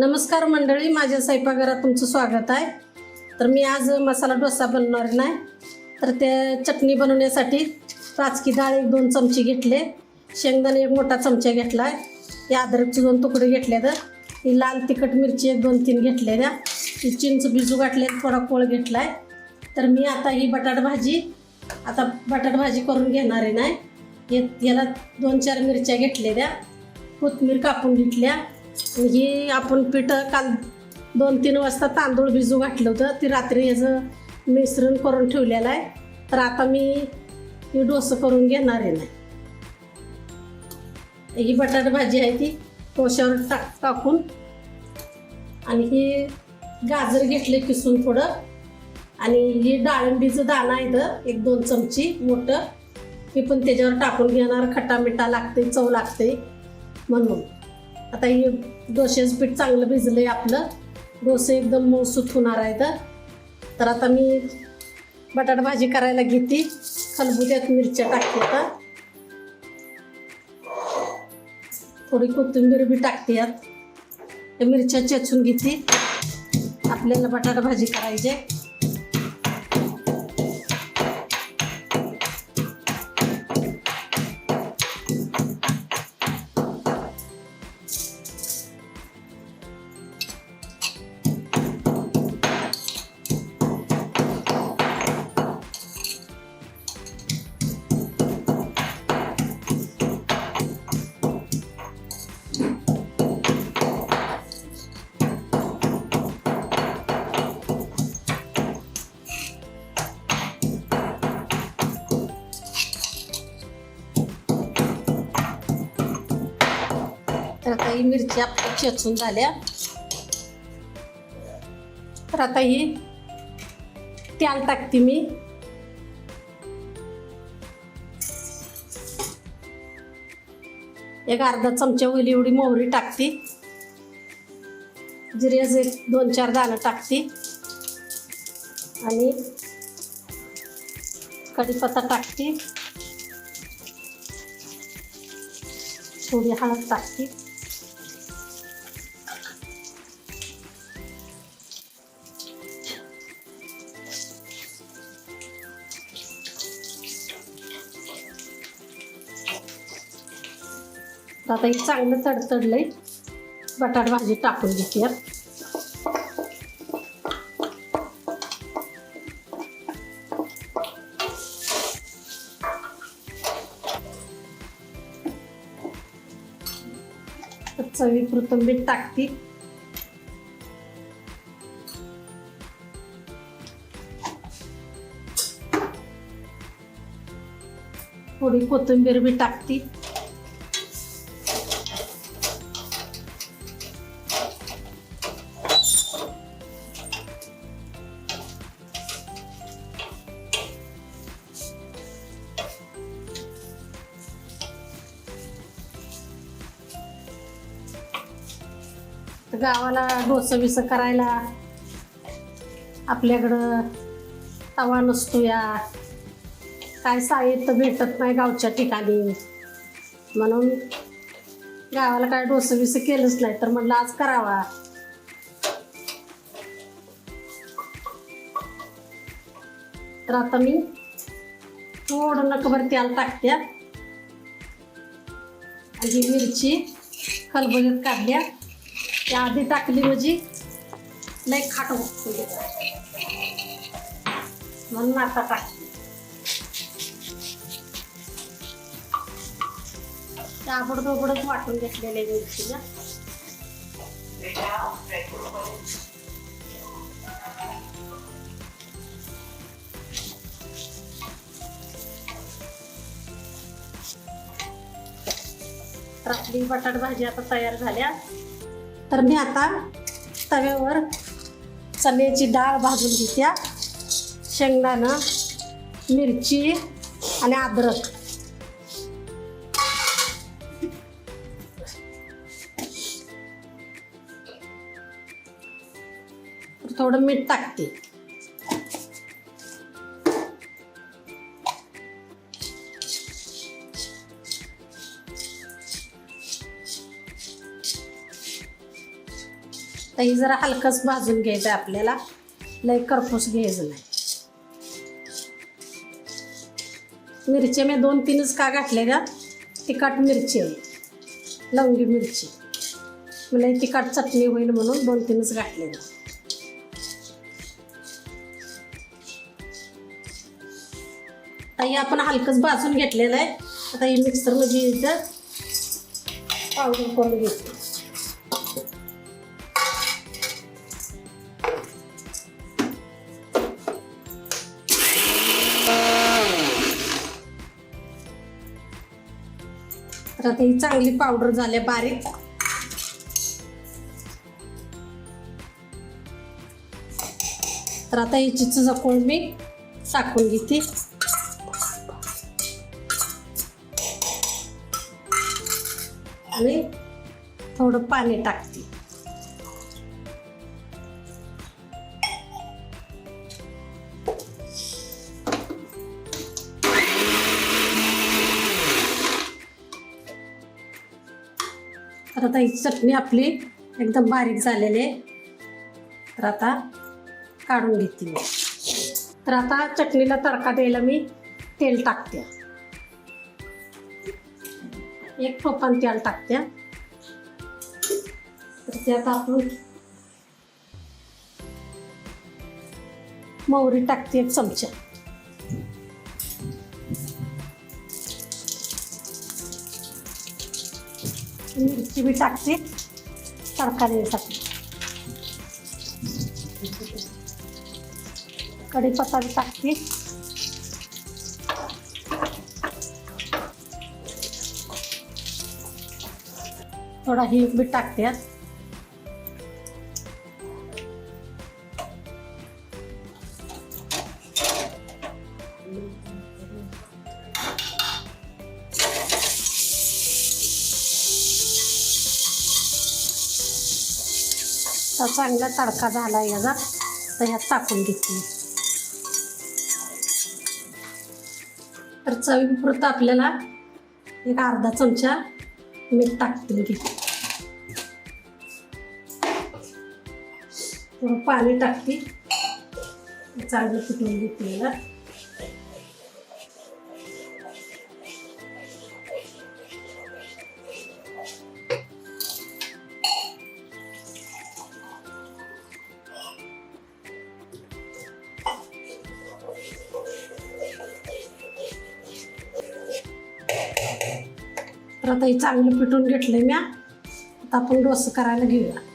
नमस्कार मंडळी माझ्या स्वयंपाकघरात तुमचं स्वागत आहे. तर मी आज मसाला डोसा बनवणार नाही तर ते चटणी बनवण्यासाठी राजकी डाळ एक दोन चमचे घेतले शेंगदाणे एक मोठा चमचा घेतला आहे हे अद्रकचे दोन तुकडे घेतले तर ही लाल तिखट मिरची एक दोन तीन घेतले द्या ही चिंच बिजू गाठले थोडा कोळ घेतला आहे तर मी आता ही बटाट भाजी आता बटाट भाजी करून घेणार आहे नाही. याला दोन चार मिरच्या घेतलेल्या कोथमीर कापून घेतल्या ही आपण पिठं काल दोन तीन वाजता तांदूळ भिजू घातलं होतं. ती रात्री याचं मिश्रण करून ठेवलेलं आहे. तर आता मी ही डोसं करून घेणार आहे नाही ही बटाट भाजी आहे ती कोशावर टाक टाकून. आणि ही गाजर घेतले किसून थोडं आणि ही डाळिंबीचं दाणं आहे तर एक दोन चमची मोठं. हे पण त्याच्यावर टाकून घेणार. खट्टा मिठा लागते चव लागते म्हणून. आता हे डोश्याचं पीठ चांगलं भिजलंय आपलं. डोसे एकदम मऊसूत होणार आहे तर. तर आता मी बटाटा भाजी करायला घेते. खलबुत्यात मिरच्या टाकते आता थोडी कोथिंबीर बी टाकते यात. त्या मिरच्या चेचून घेते. आपल्याला बटाटा भाजी करायची काही मिरच्या आता चेचून झाल्या. तर आता ही तेल टाकते मी. एक अर्धा चमचा ओली एवढी मोहरी टाकते. जिरे एक दोन चार दाणं टाकते. आणि कढीपत्ता टाकते. थोडी हळद टाकते. तर आता हे चांगलं तडतडलंय. बटाट भाजी टाकून घेते. चवी कोथंबीर टाकते. थोडी कोथिंबीर बी टाकते. गावाला डोसं बिसं करायला. आपल्याकडं तवा नसतो या काय साहित्य भेटत नाही गावच्या ठिकाणी. म्हणून गावाला काय डोसं बिसं केलंच नाही तर म्हटलं आज करावा. तर आता मी थोडं नकभर त्याला टाकत्या आणि ही मिरची खलबलीत काढल्या. त्या आधी टाकली म्हणजे लय खाट बघतो म्हणून आता टाकली. ताबडतोबडच वाटून घेतलेले मिरची ना. आपली बटाट भाजी आता तयार झाल्या. तर मी आता तव्यावर चण्याची डाळ भाजून घेत्या शेंगदाणं मिरची आणि अद्रक. थोडं मीठ टाकते. आता ही जरा हलकंच भाजून घ्यायचं आहे आपल्याला. लय करपूस घ्यायचं नाही. मिरची मी दोन तीनच का घातले का तिखट मिरची लवंगी मिरची. मला तिखट चटणी होईल म्हणून दोन तीनच घातले ना आता हे आपण हलकंच भाजून घेतलेलं आहे. आता हे मिक्सरमध्ये पावडर करून घेतो आता ही चांगली पावडर झाली बारीक. तर आता याची चिच जकोळ मी टाकून घेते. आणि थोडं पाणी टाकते. तर आता ही चटणी आपली एकदम बारीक झालेली आहे. तर आता काढून घेते मी. तर आता चटणीला तडका द्यायला मी तेल टाकते. एक टोपण तेल टाकते. तर ते आता आपण मोहरी टाकते एक चमचा. मिरची बी टाकते तडका द्यायसाठी कढीपत्ता बी टाकते थोडा हिंग बी टाकते तर चांगला तडका झाला याचा तर ह्यात टाकून घेते तर चवीपुरतं आपल्याला एक अर्धा चमचा मीठ टाकतील मी पाणी टाकते चांगलं फुटून घेते आता हे चांगलं पिटून घेतलंय म्या. आता आपण डोसं करायला घेऊया.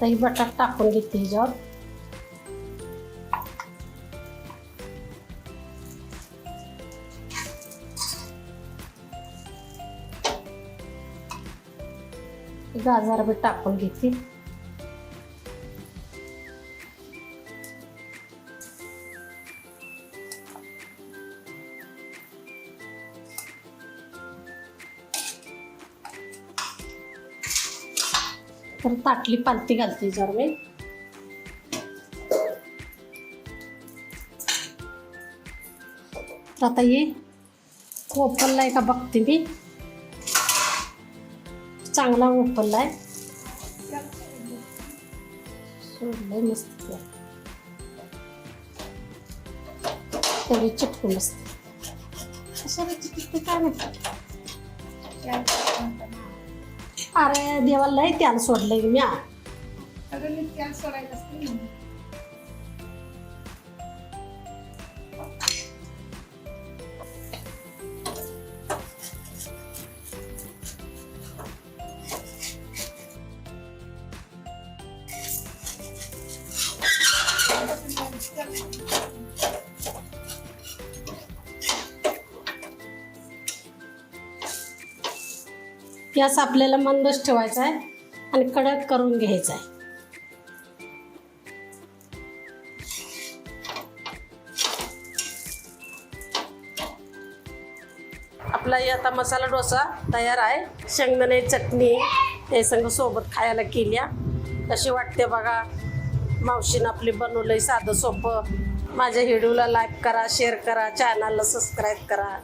दही बटाट टाकून घेते ह्याच्यावर गाजर बी टाकून घेते. तर ताटली पालती घालते जर मी तर आता ये आहे का बघते मी. चांगला ओपनलाय. आहे मस्त. तेवढी चिटकून असते कशाला चिटकते? काय म्हणतात अरे देवाला लय त्याला सोडलंय मी आ. अगं मी त्यात सोडायचं असते ना. गॅस आपल्याला मंदच ठेवायचा आहे आणि कडक करून घ्यायचा आहे. आपलाही आता मसाला डोसा तयार आहे. शेंगदाणे चटणी हे संग सोबत खायला केल्या. कशी वाटते बघा. मावशीनं आपली बनवलंय साधं सोपं. माझ्या व्हिडिओला लाईक करा शेअर करा चॅनलला सबस्क्राईब करा.